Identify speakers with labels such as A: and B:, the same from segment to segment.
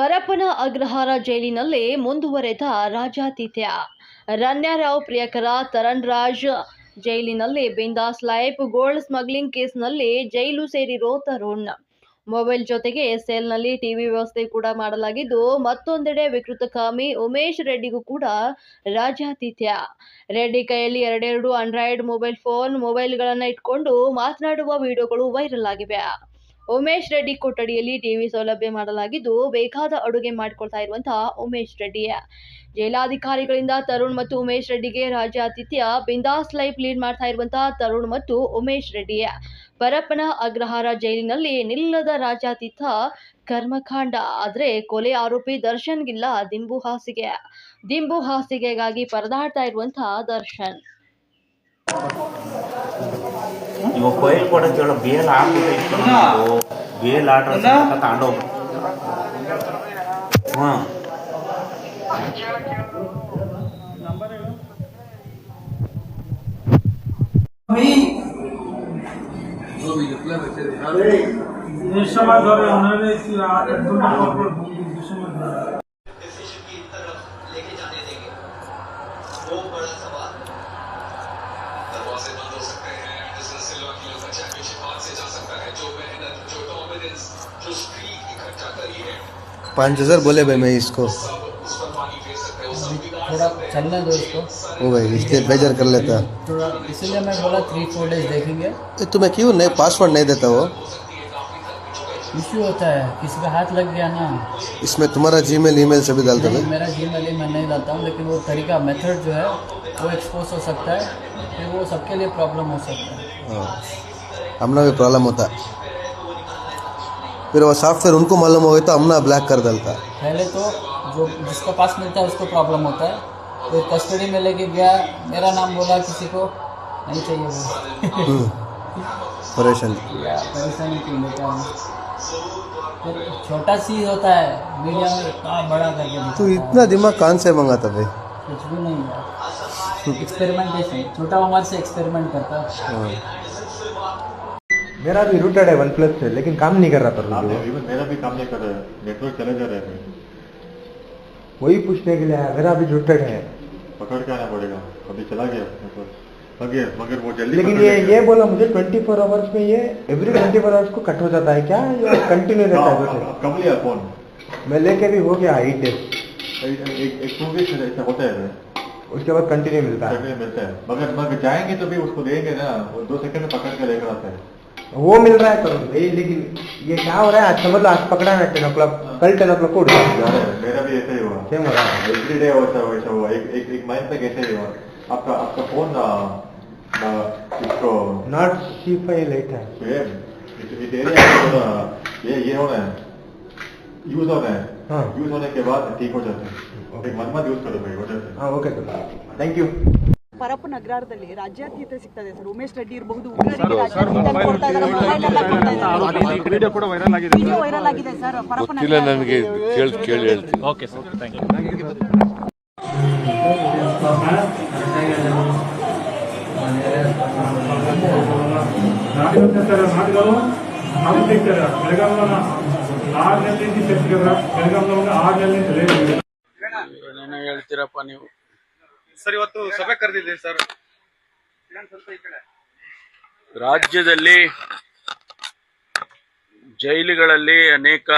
A: ಪರಪ್ಪನ ಅಗ್ರಹಾರ ಜೈಲಿನಲ್ಲಿ ಮುಂದುವರೆದ ರಾಜಾತಿಥ್ಯ. ರನ್ಯಾರಾವ್ ಪ್ರಿಯಕರ ತರಣ್ ರಾಜ್ ಜೈಲಿನಲ್ಲಿ ಬಿಂದಾಸ್ ಲೈಫ್ ಗೋಲ್ಡ್ ಸ್ಮಗ್ಲಿಂಗ್ ಕೇಸ್ನಲ್ಲಿ ಜೈಲು ಸೇರಿರೋ ತರುಣ್. ಮೊಬೈಲ್ ಜೊತೆಗೆ ಸೆಲ್ನಲ್ಲಿ ಟಿವಿ ವ್ಯವಸ್ಥೆ ಕೂಡ ಮಾಡಲಾಗಿದ್ದು, ಮತ್ತೊಂದೆಡೆ ವಿಕೃತಕಾಮಿ ಉಮೇಶ್ ರೆಡ್ಡಿಗೂ ಕೂಡ ರಾಜಾತಿಥ್ಯ. ರೆಡ್ಡಿ ಕೈಯಲ್ಲಿ ಎರಡೆರಡು ಆಂಡ್ರಾಯ್ಡ್ ಮೊಬೈಲ್ ಫೋನ್ ಮೊಬೈಲ್ಗಳನ್ನು ಇಟ್ಕೊಂಡು ಮಾತನಾಡುವ ವಿಡಿಯೋಗಳು ವೈರಲ್ ಆಗಿವೆ. ಉಮೇಶ್ ರೆಡ್ಡಿ ಕೊಠಡಿಯಲ್ಲಿ ಟಿವಿ ಸೌಲಭ್ಯ ಮಾಡಲಾಗಿದ್ದು ಬೇಕಾದ ಅಡುಗೆ ಮಾಡಿಕೊಳ್ತಾ ಇರುವಂತಹ ಉಮೇಶ್ ರೆಡ್ಡಿ ಜೈಲಾಧಿಕಾರಿಗಳಿಂದ ತರುಣ್ ಮತ್ತು ಉಮೇಶ್ ರೆಡ್ಡಿಗೆ ರಾಜ್ಯಾತಿಥ್ಯ, ಬಿಂದಾಸ್ ಲೈಫ್ ಲೀಡ್ ಮಾಡ್ತಾ ಇರುವಂತಹ ತರುಣ್ ಮತ್ತು ಉಮೇಶ್ ರೆಡ್ಡಿ ಪರಪ್ಪನ ಅಗ್ರಹಾರ ಜೈಲಿನಲ್ಲಿ ನಿಲ್ಲದ ರಾಜ್ಯಾತಿಥ್ಯ ಕರ್ಮಕಾಂಡ, ಆದ್ರೆ ಕೊಲೆ ಆರೋಪಿ ದರ್ಶನ್ಗಿಲ್ಲ ದಿಂಬು ಹಾಸಿಗೆ. ದಿಂಬು ಹಾಸಿಗೆಗಾಗಿ ಪರದಾಡ್ತಾ ಇರುವಂತಹ ದರ್ಶನ್.
B: ಇವಾಗ ಬೈಲ್ ಕೊಡಕ್ಕೆ ಹೇಳೋ ಬೇಲ್ ಹಾಕ್ಬಿಟ್ಟು ಬೇಲ್ ಆರ್ಡ್ರ್ ತಗೊಂಡೋಗ್ಬಿಟ್ಟು
C: ಹ್ಞೂ नेशनल दौरे होने वाले इस रात दुनिया भर पर दूसरे में
D: पाँच हज़ार बोले भाई मैं इसको।
C: हैं
E: थोड़ा चलने दो इसको।
D: ओ भाई इसलिए बेजार कर लेता।
E: थोड़ा इसीलिए मैं बोला थ्री फोर डेज़ देखेंगे।
D: ये तुम्हें क्यों नहीं पासवर्ड नहीं देता वो?
E: इश्यू होता है किसी का हाथ लग गया ना।
D: इसमें तुम्हारा जीमेल ईमेल सभी डालते
E: नहीं,
D: हैं
E: मेरा जी मेल मैं नहीं लाता हूँ लेकिन वो तरीका मेथड जो है वो एक्सपोज हो सकता है फिर वो सबके लिए प्रॉब्लम हो सकता है।
D: हाँ। हमना भी प्रॉब्लम होता। फिर वो सॉफ्टवेयर उनको मालूम हो गया तो हमना ब्लैक कर डालता है
E: पहले तो जो जिसका पास मिलता है उसको प्रॉब्लम होता है। तो कस्टडी में लेके गया मेरा नाम बोला किसी को नहीं चाहिए वो
D: हम्म, परेशान।
E: परेशानी क्यों लेता है? छोटा चीज़ होता है मीडिया में इतना बड़ा करके
D: तू इतना दिमाग कहाँ से मंगाता भाई?
E: कुछ भी नहीं है। एक्सपेरिमेंटेशन छोटा उम्र से एक्सपेरिमेंट करता। है
D: हाँ।
F: मेरा भी रूटेड है वन प्लस से लेकिन काम नहीं कर रहा पर
G: इवन मेरा भी काम नहीं कर रहा है। नेटवर्क चले जा रहे हैं
F: वही पूछने के लिए आया मेरा भी रूटेड है।
G: पकड़ के आना पड़ेगा। अभी चला गया नेटवर्क मगर मगर वो जल्दी
F: लेकिन ये ये बोला मुझे 24 फोर आवर्स में ये एवरी 24 फोर आवर्स को कट हो जाता है क्या? ये कंटिन्यू रहता
G: हाँ,
F: है
G: हाँ, कब लिया फ़ोन
F: मैं लेके भी हो गया एट डेज़
G: एक एक टू वीक्स ऐसा होता है
F: उसके बाद कंटिन्यू मिलता है।
G: मिलता है। मगर मगर जाएँगे तो भी उसको देंगे ना। वो दो सेकंड में पकड़ के लेकर आता है।
F: वो मिल रहा है तो भाई लेकिन ये क्या हो रहा है? आज समझ लो आज पकड़ा है टेन ओ क्लॉक कल टेन ओ क्लॉक को उठ।
G: मेरा भी ऐसा ही हुआ।
F: सेम हो रहा है?
G: एवरी डे वैसा वैसा हुआ। एक एक एक मंथ तक ऐसा ही हुआ? आपका आपका फ़ोन आ, इसको
F: नॉट सी फाइव लेट है।
G: ये इस एरिया थोड़ा ये ये होना है। यूज़ होना है।
F: हाँ।
G: यूज़ होने के बाद ठीक हो जाता है। एक मन मत यूज़ करो भाई हो जाता है।
F: हाँ ओके तो। थैंक यू
H: ಪರಪ್ಪನ ನಗರದಲ್ಲಿ ರಾಜ್ಯಾತೀತ ಸಿಗ್ತದೆ ಸರ್. ಉಮೇಶ್ ರೆಡ್ಡಿ ಇರಬಹುದು
I: ವಿಡಿಯೋ ಕೂಡ ವೈರಲ್ ಆಗಿದೆ
H: ವಿಡಿಯೋ ವೈರಲ್ ಆಗಿದೆ ಸರ್.
J: ನನಗೆ ಕೇಳಿ ಕೇಳಿ ಹೇಳ್ತೀನಿ.
I: ಓಕೆ ಸರ್ ಥ್ಯಾಂಕ್ ಯು
E: ಹೇಳ್ತೀರಪ್ಪ ನೀವು?
I: ಸರ್ ಇವತ್ತು ಸಭೆ ಕರೆದಿದ್ದೀನಿ ಸರ್.
E: ರಾಜ್ಯದಲ್ಲಿ ಜೈಲುಗಳಲ್ಲಿ ಅನೇಕ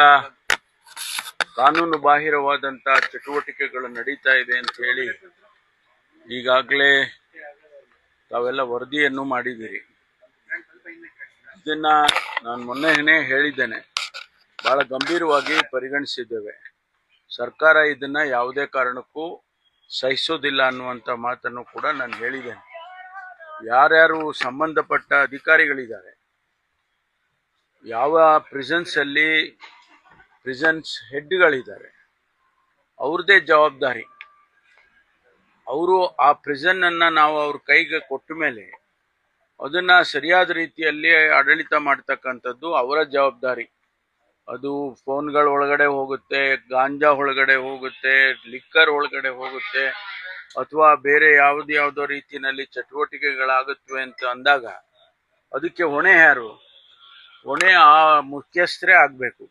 E: ಕಾನೂನು ಬಾಹಿರವಾದಂತಹ ಚಟುವಟಿಕೆಗಳು ನಡೀತಾ ಇದೆ ಅಂತ ಹೇಳಿ ಈಗಾಗಲೇ ತಾವೆಲ್ಲ ವರದಿಯನ್ನು ಮಾಡಿದ್ದೀರಿ. ಇದನ್ನ ನಾನು ಮೊನ್ನೆನೇ ಹೇಳಿದ್ದೇನೆ. ಬಹಳ ಗಂಭೀರವಾಗಿ ಪರಿಗಣಿಸಿದ್ದೇವೆ. ಸರ್ಕಾರ ಇದನ್ನ ಯಾವುದೇ ಕಾರಣಕ್ಕೂ ಸಹಿಸೋದಿಲ್ಲ ಅನ್ನುವಂಥ ಮಾತನ್ನು ಕೂಡ ನಾನು ಹೇಳಿದ್ದೇನೆ. ಯಾರ್ಯಾರು ಸಂಬಂಧಪಟ್ಟ ಅಧಿಕಾರಿಗಳಿದ್ದಾರೆ, ಯಾವ ಪ್ರಿಸನ್ಸಲ್ಲಿ ಪ್ರಿಸನ್ಸ್ ಹೆಡ್ಗಳಿದ್ದಾರೆ ಅವ್ರದ್ದೇ ಜವಾಬ್ದಾರಿ. ಅವರು ಆ ಪ್ರಿಸನ್ ನಾವು ಅವ್ರ ಕೈಗೆ ಕೊಟ್ಟ ಮೇಲೆ ಅದನ್ನು ಸರಿಯಾದ ರೀತಿಯಲ್ಲಿ ಆಡಳಿತ ಮಾಡ್ತಕ್ಕಂಥದ್ದು ಅವರ ಜವಾಬ್ದಾರಿ. ಅದು ಫೋನ್ಗಳ ಒಳಗಡೆ ಹೋಗುತ್ತೆ, ಗಾಂಜಾ ಒಳಗಡೆ ಹೋಗುತ್ತೆ, ಲಿಕ್ಕರ್ ಒಳಗಡೆ ಹೋಗುತ್ತೆ, ಅಥವಾ ಬೇರೆ ಯಾವುದ್ಯಾವುದೋ ರೀತಿಯಲ್ಲಿ ಚಟುವಟಿಕೆಗಳಾಗುತ್ತವೆ ಅಂತ ಅಂದಾಗ ಅದಕ್ಕೆ ಹೊಣೆ ಯಾರು? ಹೊಣೆ ಆ ಮುಖ್ಯಸ್ಥರೇ ಆಗಬೇಕು.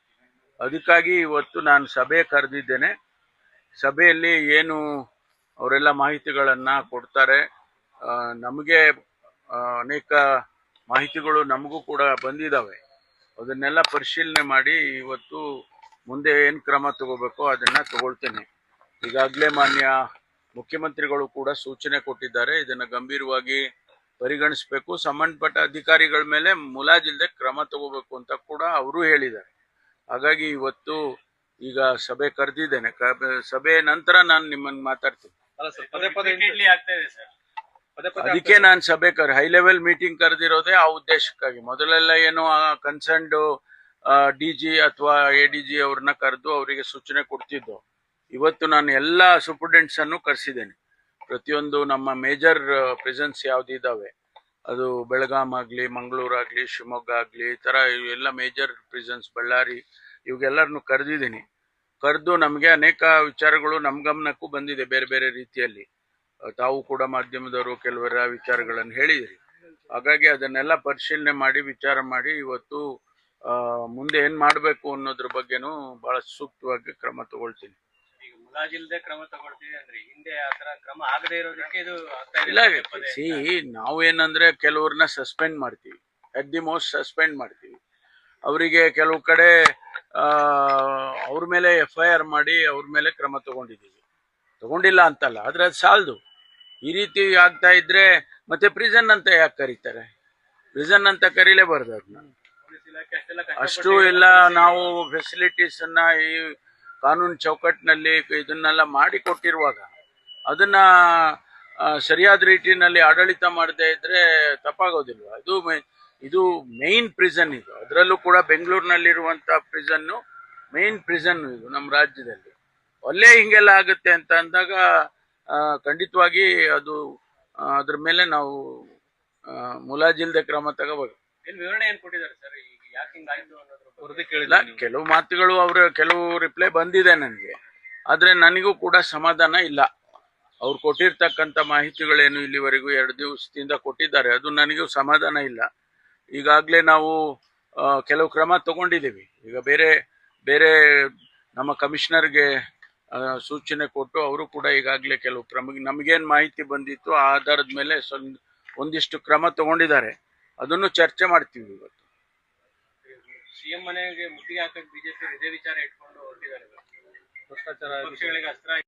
K: ಅದಕ್ಕಾಗಿ ಇವತ್ತು ನಾನು ಸಭೆ ಕರೆದಿದ್ದೇನೆ. ಸಭೆಯಲ್ಲಿ ಏನು ಅವರೆಲ್ಲ ಮಾಹಿತಿಗಳನ್ನು ಕೊಡ್ತಾರೆ. ನಮಗೆ ಅನೇಕ ಮಾಹಿತಿಗಳು ನಮಗೂ ಕೂಡ ಬಂದಿದ್ದಾವೆ. ಅದನ್ನೆಲ್ಲ ಪರಿಶೀಲನೆ ಮಾಡಿ ಇವತ್ತು ಮುಂದೆ ಏನು ಕ್ರಮ ತಗೋಬೇಕೋ ಅದನ್ನ ತಗೊಳ್ತೇನೆ. ಈಗಾಗಲೇ ಮಾನ್ಯ ಮುಖ್ಯಮಂತ್ರಿಗಳು ಕೂಡ ಸೂಚನೆ ಕೊಟ್ಟಿದ್ದಾರೆ ಇದನ್ನು ಗಂಭೀರವಾಗಿ ಪರಿಗಣಿಸಬೇಕು. ಸಂಬಂಧಪಟ್ಟ ಅಧಿಕಾರಿಗಳ ಮೇಲೆ ಮುಲಾಜಿಲ್ಲದೆ ಕ್ರಮ ತಗೋಬೇಕು ಅಂತ ಕೂಡ ಅವರು ಹೇಳಿದ್ದಾರೆ. ಹಾಗಾಗಿ ಇವತ್ತು ಈಗ ಸಭೆ ಕರೆದಿದ್ದೇನೆ. ಕ- ಸಭೆ ನಂತರ ನಾನು ನಿಮ್ಮನ್ನು ಮಾತಾಡ್ತೀನಿ. ಅದಕ್ಕೆ ನಾನು ಸಭೆ ಕರೆ ಹೈ ಲೆವೆಲ್ ಮೀಟಿಂಗ್ ಕರೆದಿರೋದೇ ಆ ಉದ್ದೇಶಕ್ಕಾಗಿ. ಮೊದಲೆಲ್ಲ ಏನು ಕನ್ಸರ್ನ್ ಡಿ ಜಿ ಅಥವಾ ಎ ಡಿ ಜಿ ಅವ್ರನ್ನ ಕರೆದು ಅವರಿಗೆ ಸೂಚನೆ ಕೊಡ್ತಿದ್ದು. ಇವತ್ತು ನಾನು ಎಲ್ಲ ಸೂಪರ್ಡೆಂಟ್ಸ್ ಅನ್ನು ಕರೆಸಿದ್ದೇನೆ. ಪ್ರತಿಯೊಂದು ನಮ್ಮ ಮೇಜರ್ ಪ್ರೆಸೆನ್ಸ್ ಯಾವ್ದಿದ್ದಾವೆ ಅದು ಬೆಳಗಾಂ ಆಗಲಿ ಮಂಗಳೂರ್ ಆಗ್ಲಿ ಶಿವಮೊಗ್ಗ ಆಗಲಿ ಈ ಥರ ಎಲ್ಲ ಮೇಜರ್ ಪ್ರೆಸೆನ್ಸ್ ಬಳ್ಳಾರಿ ಇವಾಗೆಲ್ಲರನ್ನು ಕರೆದಿದ್ದೀನಿ. ಕರೆದು ನಮಗೆ ಅನೇಕ ವಿಚಾರಗಳು ನಮ್ಮ ಗಮನಕ್ಕೂ ಬಂದಿದೆ ಬೇರೆ ಬೇರೆ ರೀತಿಯಲ್ಲಿ. ತಾವು ಕೂಡ ಮಾಧ್ಯಮದವರು ಕೆಲವರ ವಿಚಾರಗಳನ್ನು ಹೇಳಿದಿರಿ. ಹಾಗಾಗಿ ಅದನ್ನೆಲ್ಲ ಪರಿಶೀಲನೆ ಮಾಡಿ ವಿಚಾರ ಮಾಡಿ ಇವತ್ತು ಮುಂದೆ ಏನ್ ಮಾಡಬೇಕು ಅನ್ನೋದ್ರ ಬಗ್ಗೆನೂ ಬಹಳ ಸೂಕ್ತವಾಗಿ ಕ್ರಮ ತಗೊಳ್ತೀನಿ. ಇಲ್ಲ. ಸಿ ನಾವು ಏನಂದ್ರೆ ಕೆಲವ್ರನ್ನ ಸಸ್ಪೆಂಡ್ ಮಾಡ್ತೀವಿ. ಅಟ್ ದಿ ಮೋಸ್ಟ್ ಸಸ್ಪೆಂಡ್ ಮಾಡ್ತೀವಿ. ಅವರಿಗೆ ಕೆಲವು ಕಡೆ ಅವ್ರ ಮೇಲೆ ಎಫ್ ಐ ಆರ್ ಮಾಡಿ ಅವ್ರ ಮೇಲೆ ಕ್ರಮ ತಗೊಂಡಿದ್ದೀವಿ. ತಗೊಂಡಿಲ್ಲ ಅಂತಲ್ಲ ಆದ್ರೆ ಅದು ಸಾಲದು. ಈ ರೀತಿ ಆಗ್ತಾ ಇದ್ರೆ ಮತ್ತೆ ಪ್ರಿಸನ್ ಅಂತ ಯಾಕೆ ಕರೀತಾರೆ? ಪ್ರಿಸನ್ ಅಂತ ಕರೀಲೇಬಾರ್ದು ಅದನ್ನ ಅಷ್ಟು ಎಲ್ಲ ನಾವು ಫೆಸಿಲಿಟೀಸ್ ಅನ್ನ ಈ ಕಾನೂನು ಚೌಕಟ್ಟಿನಲ್ಲಿ ಇದನ್ನೆಲ್ಲ ಮಾಡಿ ಕೊಟ್ಟಿರುವಾಗ ಅದನ್ನ ಸರಿಯಾದ ರೀತಿಯಲ್ಲಿ ಆಡಳಿತ ಮಾಡದೇ ಇದ್ರೆ ತಪ್ಪಾಗೋದಿಲ್ವಾ? ಇದು ಇದು ಮೇನ್ ಪ್ರಿಸನ್ ಇದು. ಅದರಲ್ಲೂ ಕೂಡ ಬೆಂಗಳೂರಿನಲ್ಲಿರುವಂತ ಪ್ರಿಸನ್ನು ಮೇನ್ ಪ್ರಿಸನ್ ಇದು ನಮ್ಮ ರಾಜ್ಯದಲ್ಲಿ. ಅಲ್ಲೇ ಹಿಂಗೆಲ್ಲ ಆಗುತ್ತೆ ಅಂತ ಅಂದಾಗ ಖಂಡಿತವಾಗಿ ಅದು ಅದ್ರ ಮೇಲೆ ನಾವು ಮುಲಾಜಿಲ್ದೆ ಕ್ರಮ ತಗೋಬೇಕು.
L: ಏನು ವಿವರಣೆ ಏನ್ ಕೊಟ್ಟಿದ್ದಾರೆ ಸರ್? ಈಗ ಯಾಕೆ ಹಿಂಗಾಯ್ತು ಅನ್ನೋದ್ರ ವರದಿ
K: ಇಲ್ಲ ಕೆಲವು ಮಾತುಗಳು ಅವ್ರ ಕೆಲವು ರಿಪ್ಲೈ ಬಂದಿದೆ ನನಗೆ. ಆದ್ರೆ ನನಗೂ ಕೂಡ ಸಮಾಧಾನ ಇಲ್ಲ. ಅವ್ರು ಕೊಟ್ಟಿರ್ತಕ್ಕಂಥ ಮಾಹಿತಿಗಳೇನು ಇಲ್ಲಿವರೆಗೂ ಎರಡು ದಿವಸದಿಂದ ಕೊಟ್ಟಿದ್ದಾರೆ. ಅದು ನನಗೂ ಸಮಾಧಾನ ಇಲ್ಲ. ಈಗಾಗಲೇ ನಾವು ಕೆಲವು ಕ್ರಮ ತಗೊಂಡಿದ್ದೀವಿ. ಈಗ ಬೇರೆ ಬೇರೆ ನಮ್ಮ ಕಮಿಷನರ್ಗೆ ಸೂಚನೆ ಕೊಟ್ಟು ಅವರು ಕೂಡ ಈಗಾಗಲೇ ಕೆಲವು ಕ್ರಮ ನಮಗೇನು ಮಾಹಿತಿ ಬಂದಿತ್ತು ಆ ಆಧಾರದ ಮೇಲೆ ಒಂದಿಷ್ಟು ಕ್ರಮ ತಗೊಂಡಿದ್ದಾರೆ. ಅದನ್ನು ಚರ್ಚೆ ಮಾಡ್ತೀವಿ ಇವತ್ತು.
L: ಸಿಎಂ ಮನೆಗೆ ಮುತ್ತಿಗೆ ಹಾಕಕ್ಕೆ ಬಿಜೆಪಿ ಇದೇ ವಿಚಾರ ಇಟ್ಕೊಂಡು ಹೊರಟಿದ್ದಾರೆ. ಭ್ರಷ್ಟಾಚಾರ